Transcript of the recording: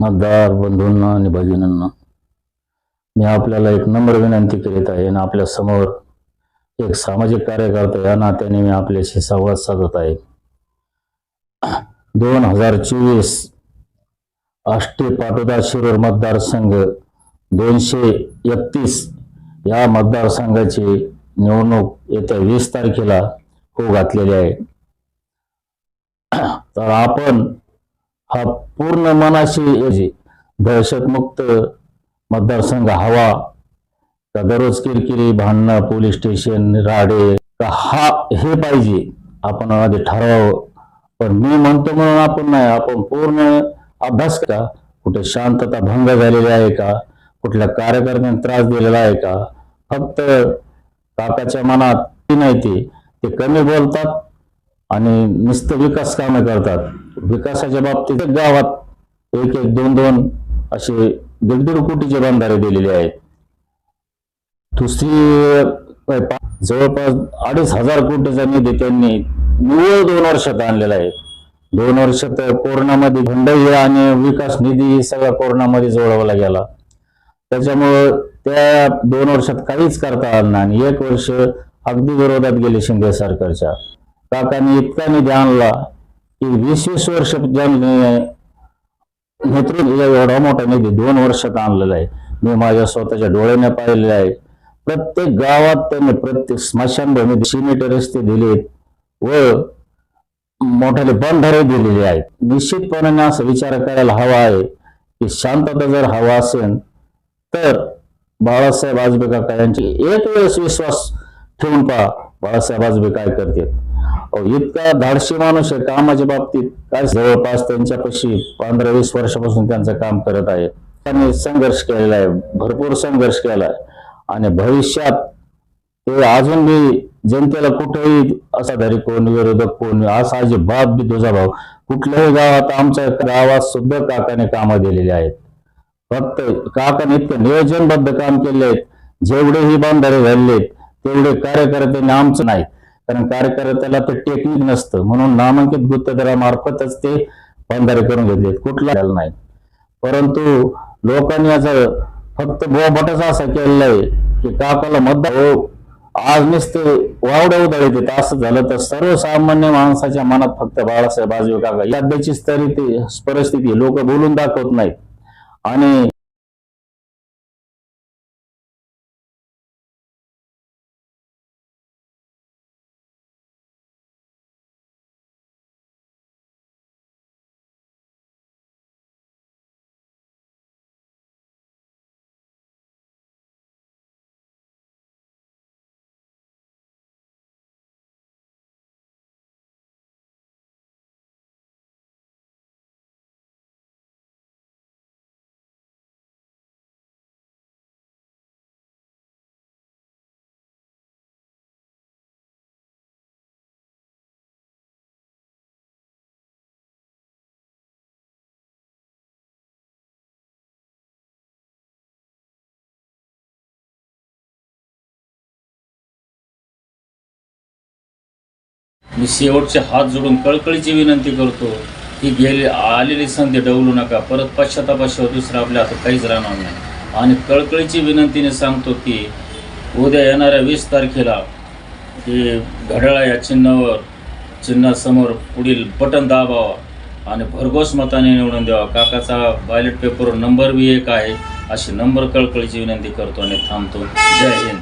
मतदार बंधूंना आणि भगिनींना मी आपल्याला एक नम्र विनंती करीत आहे आणि आपल्यासमोर एक सामाजिक कार्यकर्ता या नात्याने मी आपल्याशी संवाद साधत आहे. दोन हजार चोवीस आष्टी पाटोदा शिरूर मतदारसंघ दोनशे एकतीस या मतदारसंघाची निवडणूक येत्या वीस तारखेला हो घातलेली आहे. तर आपण हा पूर्ण मनाशी दहशतमुक्त मतदारसंघ हवा का दररोज किरकिरी भांडणं पोलीस स्टेशन राडे का हा हे पाहिजे आपण आधी ठरवावं. पण मी म्हणतो म्हणून आपण नाही आपण पूर्ण अभ्यास का कुठे शांतता भंग झालेली आहे का? कुठल्या कार्यकर्त्यांनी त्रास दिलेला आहे का? फक्त काकाच्या मनात ती नाही ते कमी बोलतात आणि नुसतं विकास कामे करतात. विकासाच्या बाबतीत गावात एक एक दोन दोन असे दीड दीड कोटीचे बांधारे दिलेले आहेत. दुसरी जवळपास अडीच हजार कोटीचा निधी त्यांनी निव्वळ दोन वर्षात आणलेला आहे. दोन वर्षात कोरोनामध्ये भंडाई आणि विकास निधी सगळा कोरोनामध्ये जोडवला गेला. त्याच्यामुळं त्या दोन वर्षात काहीच करता आलं नाही आणि एक वर्ष अगदी विरोधात गेले शिंदे सरकारच्या. काकांनी इतका निधी आणला की वीस वीस वर्ष नेतृत्व एवढा दोन वर्षात आणलेला आहे. मी माझ्या स्वतःच्या डोळ्याने पाहिलेला आहे. प्रत्येक गावात त्यांनी, प्रत्येक रस्ते दिलेत व मोठाले बंधारे दिलेले आहेत. निश्चितपणाने विचार करायला हवा आहे की शांतता जर हवा असेल, तर आजबे काका एक वेळेस विश्वास ठेवून पहा, बाळासाहेब आजबे काय इतका धाडशी माणूस आहे कामाच्या बाबतीत. काय जवळपास त्यांच्यापाशी पंधरा वीस वर्षापासून त्यांचं काम करत आहे. त्यांनी संघर्ष केलेला आहे भरपूर संघर्ष केला आणि भविष्यात ते अजून बी जनतेला कुठेही असाधारी कोण विरोधक कोण असा अजिबात बी तुझा भाऊ कुठल्याही गावात आमच्या गावात सुद्धा काकाने कामं दिलेली आहेत. फक्त काकाने इतकं नियोजनबद्ध काम केले आहेत जेवढेही बांधारे झालेत तेवढे कार्यकर्त्यांनी आमचं नाही. कारण कार्यकर्त्याला ते टेक्निक नसतं. म्हणून नामांकित गुत्तेदारामार्फतच ते बांधारे करून घेतलेत कुठला नाही. परंतु लोकांनी याचा फक्त बोबाटच असा केलेला आहे की काकाला मतदार हो आज नुसते वावड्या उधळीत देत असं झालं तर सर्वसामान्य माणसाच्या मनात फक्त बाळासाहेब आजवे काका. सध्याचीच तरी ती परिस्थिती लोक बोलून दाखवत नाहीत. आणि मी शेवटचे हात जोडून कळकळीची विनंती करतो की गेली आलेली संधी डवलू नका. परत पश्चातापाशिवाय दुसरं आपल्या हातात काहीच राहणार नाही. आणि कळकळीची विनंतीने सांगतो की उद्या येणाऱ्या वीस तारखेला की घड्याळा या चिन्हावर चिन्हासमोर पुढील बटन दाबावा आणि भरघोस मताने निवडून द्यावा. काकाचा बायलेट पेपरवर नंबर बी एक आहे. अशी नंबर कळकळीची विनंती करतो आणि थांबतो. जय हिंद.